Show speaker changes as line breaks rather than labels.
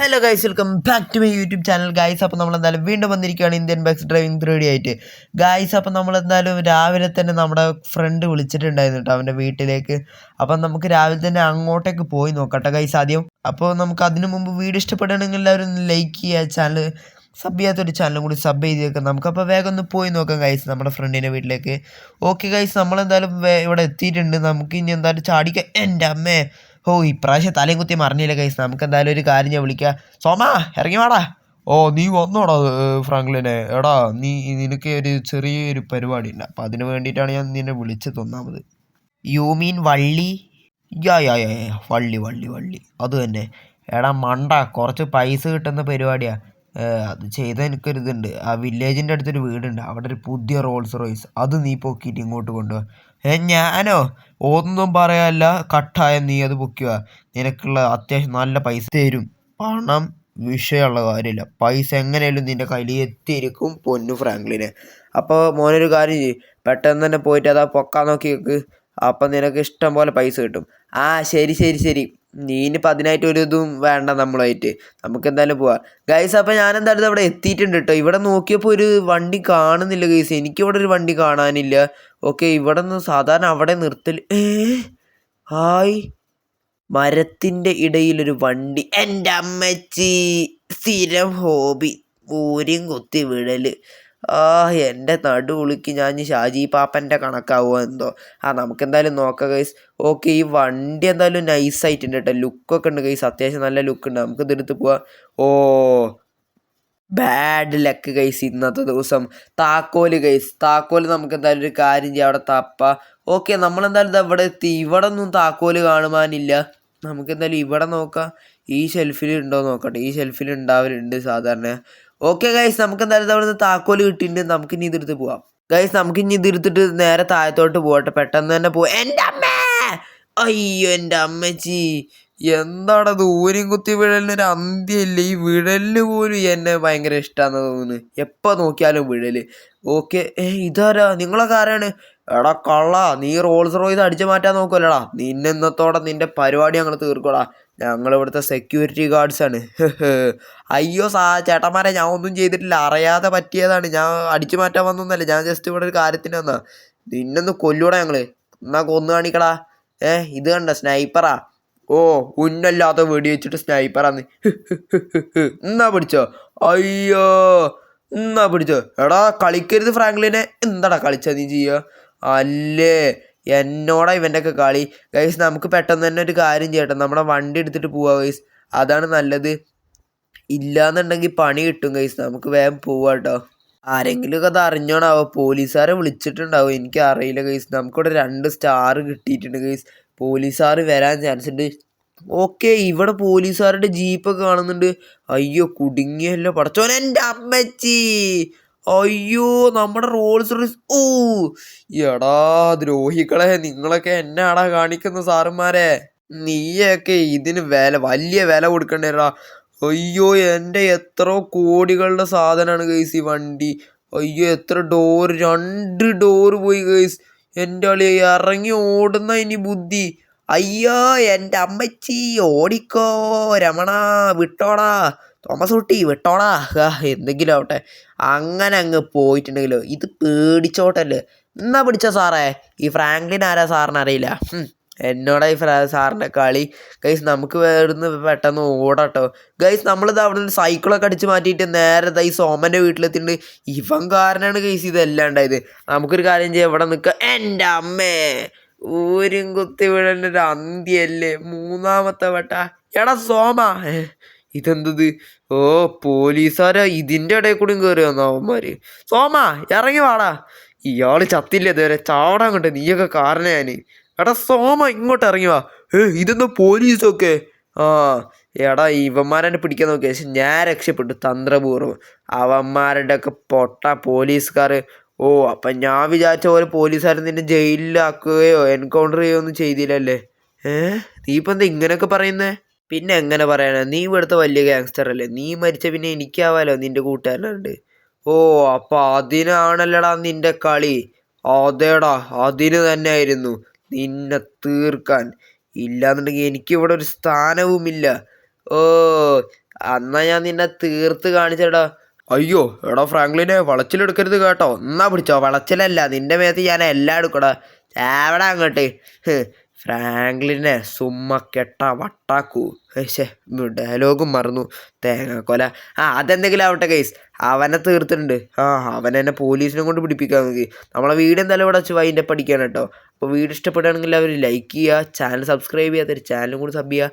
Hello guys welcome back to my YouTube channel guys അപ്പോൾ നമ്മൾ എന്തായാലും വീണ്ടും വന്നിരിക്കുകയാണ് Indian bus driving three D ആയിട്ട്. ഗൈസ് അപ്പോൾ നമ്മൾ എന്തായാലും രാവിലെ തന്നെ നമ്മുടെ ഫ്രണ്ട് വിളിച്ചിട്ടുണ്ടായിരുന്നു കേട്ടോ അവന്റെ വീട്ടിലേക്ക്. അപ്പം നമുക്ക് രാവിലെ തന്നെ അങ്ങോട്ടേക്ക് പോയി നോക്കട്ടെ ഗൈസ് ആദ്യം. അപ്പോൾ നമുക്ക് അതിനു മുമ്പ് വീഡിയോ ഇഷ്ടപ്പെടുകയാണെങ്കിൽ എല്ലാവരും ലൈക്ക് ചെയ്യുക ചാനൽ സബ് ചെയ്യാത്തൊരു ചാനലും കൂടി സബ് ചെയ്ത് വെക്കാം നമുക്കപ്പോൾ വേഗം ഒന്ന് പോയി നോക്കാം ഗൈസ് നമ്മുടെ ഫ്രണ്ടിന്റെ വീട്ടിലേക്ക്. ഓക്കെ ഗൈസ് നമ്മളെന്തായാലും ഇവിടെ എത്തിയിട്ടുണ്ട്. നമുക്ക് ഇനി എന്തായാലും ചാടിക്കാം. എന്റെ അമ്മേ. ഓ ഇപ്രാവശ്യം തലയും കുത്തി മറിഞ്ഞില്ല കൈസ് നമുക്ക് എന്തായാലും ഒരു കാര്യം ഞാൻ വിളിക്കാം. സോമാ ഇറങ്ങി വാടാ. ഓ നീ വന്നോടാ ഫ്രാങ്ക്ലിനെ. എടാ നീ നിനക്ക് ഒരു ചെറിയൊരു പരിപാടി ഉണ്ട് അപ്പം അതിന് വേണ്ടിയിട്ടാണ് ഞാൻ നിന്നെ വിളിച്ചത് ഒന്നാമത്. യു മീൻ വള്ളി? യാ യാ യാ വള്ളി വള്ളി വള്ളി. അത് തന്നെ. എടാ മണ്ട. കുറച്ച് പൈസ കിട്ടുന്ന പരിപാടിയാ. ഏ, അത് ചെയ്താൽ എനിക്കൊരിതുണ്ട്. ആ വില്ലേജിന്റെ അടുത്തൊരു വീടുണ്ട്. അവിടെ ഒരു പുതിയ റോൾസ് റോയ്സ്. അത് നീ പൊക്കിയിട്ട് ഇങ്ങോട്ട് കൊണ്ടുപോവാ ഏ ഞാനോ? ഒന്നും പറയാനല്ല കട്ടായ നീ അത് പൊക്കുക നിനക്കുള്ള അത്യാവശ്യം നല്ല പൈസ തരും. പണം വിഷയമുള്ള കാര്യമില്ല. പൈസ എങ്ങനെയാലും നിന്റെ കയ്യിൽ എത്തിയിരിക്കും പൊന്നു ഫ്രാങ്ക്ലിന്. അപ്പോൾ മോനൊരു കാര്യം ചെയ്യും. പെട്ടെന്ന് തന്നെ പോയിട്ട് അതാ പൊക്കാൻ നോക്കി വെക്ക് അപ്പം നിനക്ക് ഇഷ്ടം പോലെ പൈസ കിട്ടും. ആ ശരി ശരി ശരി. നീ ഇനിയിപ്പോൾ അതിനായിട്ട് ഒരു ഇതും വേണ്ട നമ്മളായിട്ട്. നമുക്ക് എന്തായാലും പോവാം. ഗൈസ് അപ്പോൾ ഞാൻ എന്തായാലും അവിടെ എത്തിയിട്ടുണ്ട് കേട്ടോ ഇവിടെ നോക്കിയപ്പോൾ ഒരു വണ്ടി കാണുന്നില്ല ഗൈസ് എനിക്കിവിടെ ഒരു വണ്ടി കാണാനില്ല. ഓക്കെ ഇവിടെ നിന്ന് സാധാരണ അവിടെ നിർത്തൽ ഏ? ഹായ്. മരത്തിന്റെ ഇടയിലൊരു വണ്ടി. എന്റെ അമ്മച്ചി. സ്ഥിരം ഹോബി ഊരിയും കുത്തി വിടൽ. ആ എന്റെ നടു ഉളുക്കി ഞാൻ ഷാജി പാപ്പന്റെ കണക്കാവുമോ എന്തോ. ആ നമുക്ക് എന്തായാലും നോക്കാം ഗൈസ് ഓക്കെ ഈ വണ്ടി എന്തായാലും നൈസായിട്ടുണ്ട് കേട്ടോ. ലുക്കൊക്കെ ഉണ്ട് ഗൈസ് അത്യാവശ്യം നല്ല ലുക്ക് ഉണ്ട്. നമുക്ക് ഇതെടുത്ത് പോവാം. ഓ ബാഡ് ലക്ക് ഗൈസ് ഇന്നത്തെ ദിവസം. താക്കോൽ ഗൈസ് താക്കോൽ നമുക്ക് എന്തായാലും ഒരു കാര്യം ചെയ്യാം. അവിടെ തപ്പ. ഓക്കെ നമ്മളെന്തായാലും ഇവിടെ എത്തി. ഇവിടെ ഒന്നും താക്കോൽ കാണുവാനില്ല. നമുക്ക് എന്തായാലും ഇവിടെ നോക്കാം. ഈ ഷെൽഫിൽ ഉണ്ടോ നോക്കട്ടെ. ഈ ഷെൽഫിൽ ഉണ്ടാവലുണ്ട് സാധാരണ. ഓക്കെ ഗൈസ് നമുക്ക് എന്തായാലും അവിടെ നിന്ന് താക്കോൽ കിട്ടിയിട്ടുണ്ട്. നമുക്ക് ഇനി ഇതെടുത്ത് പോവാം. ഗൈസ് നമുക്ക് ഇനി ഇതിരുത്തിട്ട് നേരെ താഴത്തോട്ട് പോകട്ടെ പെട്ടെന്ന് തന്നെ പോവാം എന്റെ അമ്മേ! അയ്യോ എന്റെ അമ്മച്ചി. എന്താണ് ദൂരം കുത്തി വിഴലിന് ഒരു അന്ത്യമില്ല? ഈ വിഴലിന് പോലും എന്നെ ഭയങ്കര ഇഷ്ടമാണെന്ന് തോന്നുന്നു. എപ്പോൾ നോക്കിയാലും വിഴൽ. ഓക്കെ ഏ ഇതാരാ? നിങ്ങളൊക്കെ ആരാണ്? എടാ കള്ളാ. നീ റോൾസ് റോയ്സ് അടിച്ചു മാറ്റാൻ നോക്കുമല്ലടാ നിന്നെ ഇന്നത്തോടെ നിന്റെ പരിപാടി ഞങ്ങൾ തീർക്കോടാ ഞങ്ങൾ ഇവിടുത്തെ സെക്യൂരിറ്റി ഗാർഡ്സാണ് അയ്യോ സാ ചേട്ടന്മാരെ ഞാൻ ഒന്നും ചെയ്തിട്ടില്ല. അറിയാതെ പറ്റിയതാണ്. ഞാൻ അടിച്ചു മാറ്റാൻ വന്നൊന്നല്ല. ഞാൻ ജസ്റ്റ് ഇവിടെ ഒരു കാര്യത്തിന് വന്നാ നിന്നൊന്ന് കൊല്ലൂടാ ഞങ്ങൾ. എന്നാ കൊന്നു കാണിക്കടാ. ഏ ഇത് കണ്ട സ്നൈപ്പറാ ഓ ഉന്നല്ലാത്ത വെടി വെച്ചിട്ട് സ്നൈപ്പറാന്ന് എന്നാ പിടിച്ചോ? അയ്യോ എന്നാ പിടിച്ചോ? എടാ കളിക്കരുത് ഫ്രാങ്ക്ലിനെ. എന്താടാ കളിച്ചാ നീ ചെയ്യുക അല്ലേ? എന്നോടാ ഇവന്റെ ഒക്കെ കളി. ഗൈസ് നമുക്ക് പെട്ടെന്ന് തന്നെ ഒരു കാര്യം ചെയ്യട്ടെ. നമ്മുടെ വണ്ടി എടുത്തിട്ട് പോവാ ഗൈസ് അതാണ് നല്ലത്. ഇല്ലാന്നുണ്ടെങ്കിൽ പണി കിട്ടും ഗൈസ് നമുക്ക് വേഗം പോവാ കേട്ടോ ആരെങ്കിലും അത് അറിഞ്ഞോണാവോ? പോലീസുകാരെ വിളിച്ചിട്ടുണ്ടാവും? എനിക്ക് അറിയില്ല ഗൈസ് നമുക്കിവിടെ രണ്ട് സ്റ്റാർ കിട്ടിയിട്ടുണ്ട് ഗൈസ് പോലീസുകാർ വരാൻ ചാൻസ് ഉണ്ട്. ഓക്കെ ഇവിടെ പോലീസുകാരുടെ ജീപ്പൊക്കെ കാണുന്നുണ്ട്. അയ്യോ കുടുങ്ങിയല്ലോ. പടച്ചോനെ എന്റെ അമ്മച്ചി! അയ്യോ നമ്മുടെ റോൾസ് റോയ്സ്. ഓ എടാ ദ്രോഹികളെ നിങ്ങളൊക്കെ എന്നാടാ കാണിക്കുന്ന സാറുമാരെ? നീയൊക്കെ ഇതിന് വില വലിയ വില കൊടുക്കണ്ടേടാ. അയ്യോ എന്റെ എത്ര കോടികളുടെ സാധനമാണ് ഗൈസ് ഈ വണ്ടി. അയ്യോ എത്ര ഡോർ രണ്ട് ഡോർ പോയി ഗൈസ്. എന്റെ അളി ഇറങ്ങി ഓടുന്ന ഇനി ബുദ്ധി. അയ്യോ എന്റെ അമ്മച്ചി ഓടിക്കോ രമണ വിട്ടോടാ. തോമസ് കുട്ടി വിട്ടോടാ. ഹാ, എന്തെങ്കിലും ആവട്ടെ. അങ്ങനെ അങ്ങ് പോയിട്ടുണ്ടെങ്കിലോ ഇത് പേടിച്ചോട്ടല്ലേ. എന്നാ പിടിച്ച സാറേ? ഈ ഫ്രാങ്ക്ലിൻ ആരാ സാറിന് അറിയില്ല? ഫ്രാ സാറിന്റെ കളി. ഗൈസ് നമുക്ക് വേറുന്ന് പെട്ടെന്ന് ഓടട്ടോ. ഗൈസ് നമ്മളിത് അവിടെ നിന്ന് സൈക്കിളൊക്കെ അടിച്ച് മാറ്റിയിട്ട് നേരെ ഈ സോമന്റെ വീട്ടിലെത്തിണ്ട് ഇവൻ കാരനാണ് ഗൈസ് ഇതെല്ലാം ഉണ്ടായത്. നമുക്കൊരു കാര്യം ചെയ്യാം. ഇവിടെ നിൽക്കുക എന്റെ അമ്മേ ഊരും കുത്തി വീഴലിന്റെ ഒരു അന്ത്യല്ലേ? മൂന്നാമത്തെ വട്ട. എടാ സോമ. ഇതെന്തത്? ഓ പോലീസുകാരാ ഇതിന്റെ ഇടയിൽ കൂടി കയറി വന്നവന്മാര് സോമ ഇറങ്ങി വാടാ. ഇയാൾ ചത്തില്ല ഇതുവരെ? ചാവടാൻ കൊണ്ട്? നീയൊക്കെ കാരണം ഞാൻ എടാ സോമ ഇങ്ങോട്ട് ഇറങ്ങി വാ. ഏ ഇതെന്താ പോലീസൊക്കെ? ആ എടാ ഇവന്മാരെന്നെ പിടിക്കാൻ നോക്കിയ പക്ഷെ ഞാൻ രക്ഷപ്പെട്ടു. തന്ത്രപൂർവം. അവന്മാരുടെ ഒക്കെ പൊട്ട പോലീസുകാർ ഓ അപ്പം ഞാൻ വിചാരിച്ച പോലെ പോലീസുകാർ നിന്നെ ജയിലിലാക്കുകയോ എൻകൗണ്ടർ ചെയ്യുകയോ ഒന്നും ചെയ്തില്ലല്ലേ? ഏ നീ ഇപ്പം എന്താ ഇങ്ങനെയൊക്കെ പറയുന്നേ? പിന്നെ എങ്ങനെ പറയാനാ നീ ഇവിടുത്തെ വലിയ ഗാങ്സ്റ്റർ അല്ലേ? നീ മരിച്ച പിന്നെ എനിക്കാവാലോ നിന്റെ കൂട്ടുകാരനുണ്ട് ഓ അപ്പൊ അതിനാണല്ലടാ നിന്റെ കളി. അതേടാ അതിന് തന്നെ ആയിരുന്നു നിന്നെ തീർക്കാൻ. ഇല്ലാന്നുണ്ടെങ്കിൽ എനിക്കിവിടെ ഒരു സ്ഥാനവുമില്ല. ഓ അന്നാ ഞാൻ നിന്നെ തീർത്ത് കാണിച്ചടാ. അയ്യോ എടാ ഫ്രാങ്ക്ലിനെ വളച്ചിലെടുക്കരുത് കേട്ടോ. എന്നാ പിടിച്ചോ? വളച്ചിലല്ല നിന്റെ മേത്ത് ഞാൻ എല്ലാം എടുക്കടാ. എവിടെ അങ്ങോട്ട്. ഫ്രാങ്ക്ലിനെ സുമ്മ കെട്ട വട്ടാക്കൂ. പക്ഷേ ഡയലോഗും മറന്നു. തേങ്ങാക്കൊല ആ അതെന്തെങ്കിലും ആവട്ടെ കേസ് അവനെ തീർത്തിട്ടുണ്ട്. ആ അവൻ എന്നെ പോലീസിനെ കൊണ്ട് പിടിപ്പിക്കാൻ നോക്കി നമ്മളെ വീട് എന്തായാലും ഇവിടെ വെച്ച് വൈന്റെ പഠിക്കാൻ കേട്ടോ. അപ്പോൾ വീട് ഇഷ്ടപ്പെടുകയാണെങ്കിൽ അവർ ലൈക്ക് ചെയ്യുക ചാനൽ സബ്സ്ക്രൈബ് ചെയ്യാത്തൊരു ചാനലും കൂടി സബ് ചെയ്യുക.